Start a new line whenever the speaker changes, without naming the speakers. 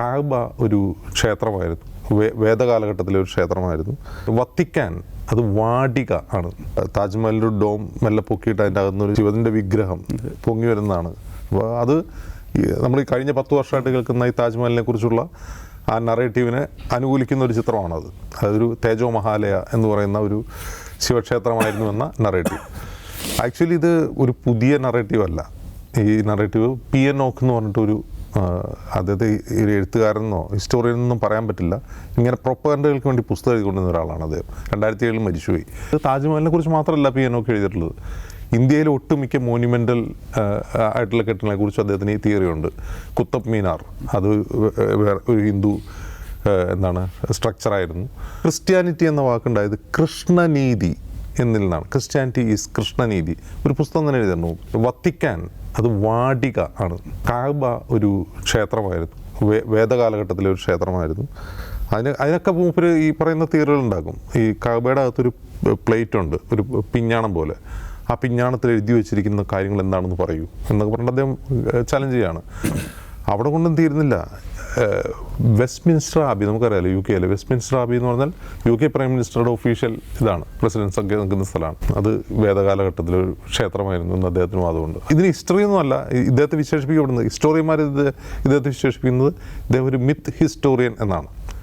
കാബ ഒരു ക്ഷേത്രമായിരുന്നു. വേദകാലഘട്ടത്തിലെ ഒരു ക്ഷേത്രമായിരുന്നു. വത്തിക്കാൻ അത് വാടിക ആണ്. താജ്മഹലിന്റെ ഡോം മെല്ലെ പൊക്കിയിട്ട് അതിന്റെ അകത്തുനിന്ന് ഒരു ശിവന്റെ വിഗ്രഹം പൊങ്ങി വരുന്നതാണ്. അപ്പോൾ അത് നമ്മൾ ഈ കഴിഞ്ഞ പത്ത് വർഷമായിട്ട് കേൾക്കുന്ന ഈ താജ്മഹലിനെ കുറിച്ചുള്ള ആ നറേറ്റീവിനെ അനുകൂലിക്കുന്ന ഒരു ചിത്രമാണത്. അതൊരു തേജോ മഹാലയ എന്ന് പറയുന്ന ഒരു ശിവക്ഷേത്രമായിരുന്നു എന്ന നറേറ്റീവ്. ആക്ച്വലി ഇത് ഒരു പുതിയ നറേറ്റീവ് അല്ല. ഈ നറേറ്റീവ് പി എൻ ഓക്ക് എന്ന് പറഞ്ഞിട്ടൊരു ഈ ഒരു എഴുത്തുകാരനെന്നോ ഹിസ്റ്റോറിയൻ എന്നൊന്നും പറയാൻ പറ്റില്ല. ഇങ്ങനെ പ്രൊപ്പഗൻഡകൾക്ക് വേണ്ടി പുസ്തകം എഴുതിക്കൊണ്ടിരുന്ന ഒരാളാണ് അദ്ദേഹം. രണ്ടായിരത്തി ഏഴിൽ മരിച്ചുപോയി താജ്മഹലിനെ കുറിച്ച് മാത്രമല്ല പി എൻ എഴുതിയിട്ടുള്ളത്. ഇന്ത്യയിലെ ഒട്ടുമിക്ക മോന്യുമെന്റൽ ആയിട്ടുള്ള കെട്ടിടങ്ങളെ കുറിച്ച് അദ്ദേഹത്തിന് ഈ തിയറി ഉണ്ട്. കുത്തബ് മീനാർ. അത് ഒരു ഹിന്ദു എന്താണ് സ്ട്രക്ചറായിരുന്നു ക്രിസ്ത്യാനിറ്റി എന്ന വാക്കുണ്ടായത് കൃഷ്ണനീതി. എന്നിൽ നിന്നാണ്. ക്രിസ്ത്യാനിറ്റി ഈസ് കൃഷ്ണനീതി. ഒരു പുസ്തകം തന്നെ എഴുതുന്നു വത്തിക്കാൻ അത് വാടിക ആണ്. കാബ ഒരു ക്ഷേത്രമായിരുന്നു. വേദകാലഘട്ടത്തിലെ ഒരു ക്ഷേത്രമായിരുന്നു. അതിന് അതിനൊക്കെ മൂപ്പര് ഈ പറയുന്ന തീറുകൾ ഉണ്ടാക്കും. ഈ കാബയുടെ അകത്തൊരു പ്ലേറ്റ് ഉണ്ട് ഒരു പിഞ്ഞാണം പോലെ. ആ പിഞ്ഞാണത്തിൽ എഴുതി വെച്ചിരിക്കുന്ന കാര്യങ്ങൾ എന്താണെന്ന് പറയൂ എന്നൊക്കെ പറഞ്ഞിട്ട് അദ്ദേഹം ചലഞ്ച് ചെയ്യാണ്. അവിടെ കൊണ്ടും തീരുന്നില്ല. വെസ്റ്റ്മിൻസ്റ്റർ ആബി നമുക്കറിയാലോ യു കെയിലെ വെസ്റ്റ്മിൻസ്റ്റർ ആബി എന്ന് പറഞ്ഞാൽ യു കെ പ്രൈം മിനിസ്റ്ററുടെ ഒഫീഷ്യൽ ഇതാണ്. പ്രസിഡൻസ് ഒക്കെ നിൽക്കുന്ന സ്ഥലമാണ്. അത് വേദകാലഘട്ടത്തിൽ ഒരു ക്ഷേത്രമായിരുന്നു എന്ന് അദ്ദേഹത്തിന് വാദമുണ്ട്. ഇതിന് ഹിസ്റ്ററി ഒന്നുമല്ല ഇദ്ദേഹത്തെ വിശേഷിപ്പിക്കപ്പെടുന്നത് ഹിസ്റ്റോറിയന്മാർ ഇത് ഇദ്ദേഹത്തെ വിശേഷിപ്പിക്കുന്നത് ഇദ്ദേഹം ഒരു മിത്ത് ഹിസ്റ്റോറിയൻ എന്നാണ്.